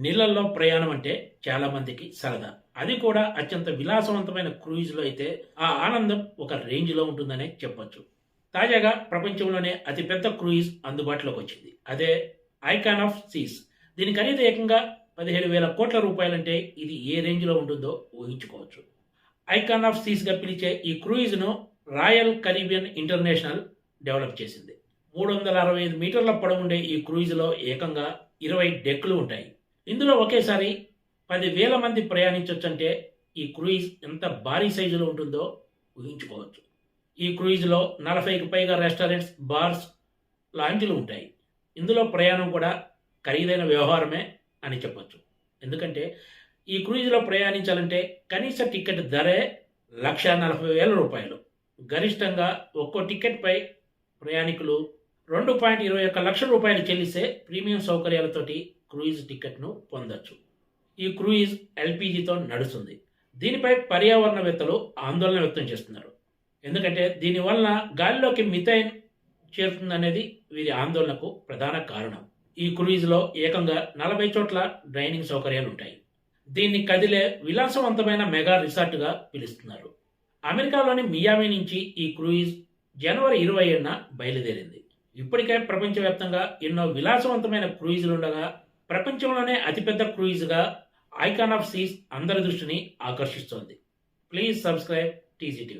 నీళ్ళల్లో ప్రయాణం అంటే చాలా మందికి సరదా. అది కూడా అత్యంత విలాసవంతమైన క్రూయిజ్లో అయితే ఆ ఆనందం ఒక రేంజ్లో ఉంటుందనే చెప్పొచ్చు. తాజాగా ప్రపంచంలోనే అతిపెద్ద క్రూయిజ్ అందుబాటులోకి వచ్చింది. అదే ఐకాన్ ఆఫ్ సీస్. దీని ఖరీదు ఏకంగా పదిహేడు వేల కోట్ల రూపాయలంటే ఇది ఏ రేంజ్లో ఉంటుందో ఊహించుకోవచ్చు. ఐకాన్ ఆఫ్ సీస్గా పిలిచే ఈ క్రూయిజ్ను రాయల్ కరీబియన్ ఇంటర్నేషనల్ డెవలప్ చేసింది. మూడు వందల అరవై ఐదు మీటర్ల పొడవుండే ఈ క్రూయిజ్లో ఏకంగా ఇరవై డెక్లు ఉంటాయి. ఇందులో ఒకేసారి పదివేల మంది ప్రయాణించవచ్చంటే ఈ క్రూయిజ్ ఎంత భారీ సైజులో ఉంటుందో ఊహించుకోవచ్చు. ఈ క్రూయిజ్లో నలభైకి పైగా రెస్టారెంట్స్ బార్స్ లాంజ్లు ఉంటాయి. ఇందులో ప్రయాణం కూడా ఖరీదైన వ్యవహారమే అని చెప్పొచ్చు. ఎందుకంటే ఈ క్రూయిజ్లో ప్రయాణించాలంటే కనీస టికెట్ ధరే లక్ష నలభై వేల రూపాయలు. గరిష్టంగా ఒక్కో టికెట్పై ప్రయాణికులు రెండు పాయింట్ ఇరవై ఒక్క లక్షల రూపాయలు చెల్లిస్తే ప్రీమియం సౌకర్యాలతోటి క్రూయిజ్ టికెట్ను పొందొచ్చు. ఈ క్రూయిజ్ ఎల్పిజితో నడుస్తుంది. దీనిపై పర్యావరణవేత్తలు ఆందోళన వ్యక్తం చేస్తున్నారు. ఎందుకంటే దీనివలన గాలిలోకి మిథైన్ చేరుతుందనేది వీరి ఆందోళనకు ప్రధాన కారణం. ఈ క్రూయిజ్లో ఏకంగా నలభై చోట్ల డ్రైనింగ్ సౌకర్యాలు ఉంటాయి దీన్ని కదిలే విలాసవంతమైన మెగా రిసార్ట్గా పిలుస్తున్నారు. అమెరికాలోని మియామి నుంచి ఈ క్రూయిజ్ జనవరి ఇరవై ఏడున బయలుదేరింది. ఇప్పటికే ప్రపంచవ్యాప్తంగా ఎన్నో విలాసవంతమైన క్రూయిజ్లు ఉండగా ప్రపంచంలోనే అతిపెద్ద క్రూయిజ్గా ఐకాన్ ఆఫ్ సీస్ అందరి దృష్టిని ఆకర్షిస్తోంది. Please subscribe TGTV